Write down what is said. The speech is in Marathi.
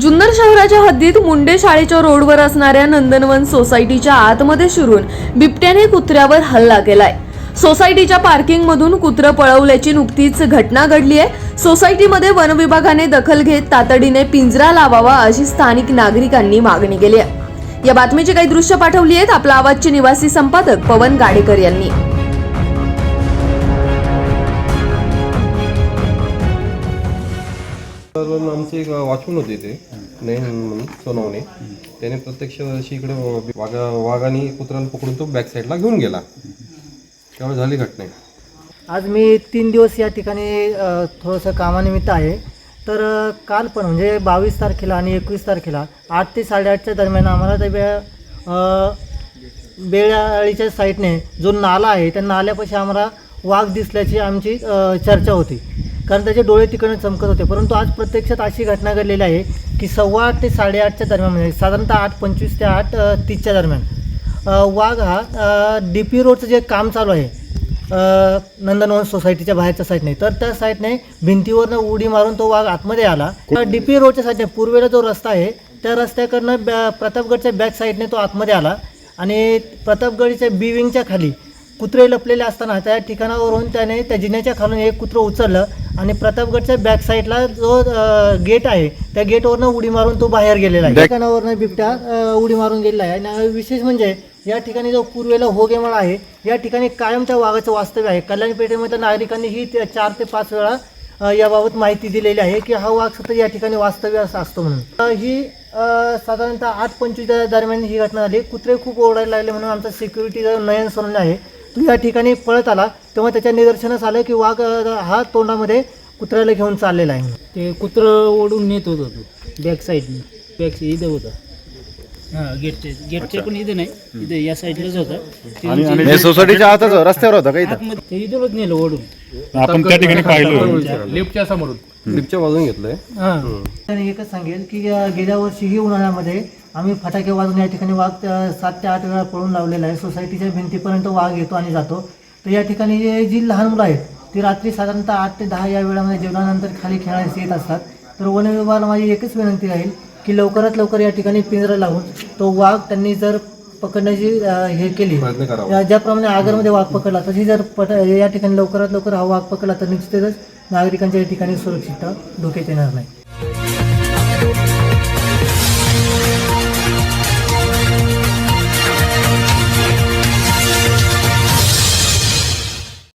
जुन्नर शहराच्या हद्दीत मुंडे शाळेच्या रोडवर असणाऱ्या नंदनवन सोसायटीच्या आतमध्ये शिरून बिबट्याने कुत्र्यावर हल्ला केलाय. सोसायटीच्या पार्किंग मधून कुत्रं पळवल्याची नुकतीच घटना घडली आहे. सोसायटीमध्ये वन विभागाने दखल घेत तातडीने पिंजरा लावावा अशी स्थानिक नागरिकांनी मागणी केली आहे. या बातमीची काही दृश्य पाठवली आहेत. आपला आवाजचे निवासी संपादक पवन गाडेकर यांनी. आमचे एक वॉचमन होते ते. नयन म्हणून सोनवणे. त्याने प्रत्यक्ष अशी इकडे वाघा वाघाने कुत्र्याला पकडून तो बॅक साईडला घेऊन गेला. त्यावेळी झाली घटना. आज मी तीन दिवस या ठिकाणी अ, थोडंसं कामानिमित्त आहे. तर अ, काल पण म्हणजे बावीस तारखेला आणि एकवीस तारखेला आठ ते साडेआठच्या दरम्यान आम्हाला त्या बे- अ, बेळाळीच्या साईडने जो नाला आहे त्या नाल्यापाशी आम्हाला वाघ दिसल्याची आमची अ, चर्चा होती. कारण त्याचे डोळे तिकडे चमकत होते. परंतु आज प्रत्यक्षात अशी घटना घडलेली आहे की सव्वा आठ ते साडेआठच्या दरम्यान म्हणजे साधारणतः आठ पंचवीस ते आठ तीसच्या दरम्यान वाघ हा डी पी रोडचं जे काम चालू आहे नंदनवन सोसायटीच्या बाहेरच्या साईडने तर त्या साईडने भिंतीवरनं उडी मारून तो वाघ आतमध्ये आला. डी पी रोडच्या साईडने पूर्वेला जो रस्ता आहे त्या रस्त्याकडनं बॅ प्रतापगडच्या बॅक साईडने तो आतमध्ये आला आणि प्रतापगडच्या बी विंगच्या खाली कुत्रे लपलेले असताना त्या ठिकाणावरून त्याने त्या जिन्याच्या खालून एक कुत्रं उचललं आणि प्रतापगडच्या बॅक साईडला जो गेट आहे त्या गेटवरनं उडी मारून तो बाहेर गेलेला आहे. ठिकाणावरनं बिबट्या उडी मारून गेलेला आहे. आणि विशेष म्हणजे या ठिकाणी जो पूर्वेला होगेमाळा आहे या ठिकाणी कायम त्या वाघाचं वास्तव्य आहे. कल्याण पेठेमध्ये नागरिकांनी ही चार ते पाच वेळा याबाबत माहिती दिलेली आहे की हा वाघ सतत या ठिकाणी वास्तव्य असा असतो म्हणून. ही साधारणतः आठ पंचवीस दरम्यान ही घटना झाली. कुत्रे खूप ओरडायला लागले म्हणून आमचा सिक्युरिटी नयन सोनले आहे तो या ठिकाणी पळत आला. तेव्हा त्याच्या निदर्शनास आलं की वाघ अ, हा तोंडामध्ये कुत्र्याला घेऊन चाललेला आहे. ते कुत्रं ओढून नेत होतं तो बॅक साईडने बॅक साईड इथं होता. हां गेटचे गेटचे पण इथे नाही. इथे या साईडलाच होता. ते आमचे- हे सोसायटीच्या आतच रस्त्यावर होता का इथं? आतमध्ये ते इथूनच नेलं ओढून. आपण त्या ठिकाणी पाहिलं. लिफ्टच्या समोरून. लिफ्टच्या बाजून घेतलंय. हां. आणि एकच सांगेल की अ, गेल्या वर्षीही उन्हाळ्यामध्ये आम्ही फटाके वाजून या ठिकाणी वाघ अ, सात ते आठ वेळा पळून लावलेला आहे. सोसायटीच्या भिंतीपर्यंत वाघ येतो आणि जातो. तर या ठिकाणी जे- जी लहान मुलं आहेत ती रात्री साधारणतः आठ ते दहा या वेळामध्ये जेवणानंतर खाली खेळायला येत असतात. तर वन विभागाला माझी एकच विनंती राहील की लवकरात लवकर या ठिकाणी पिंजरा लावून तो वाघ त्यांनी जर पकडण्याची हे केली ज्याप्रमाणे आगरमध्ये वाघ पकडला तशी जर पट या ठिकाणी लवकरात लवकर हा वाघ पकडला तर निश्चितच नागरिकांच्या या ठिकाणी सुरक्षितता धोक्यात येणार नाही.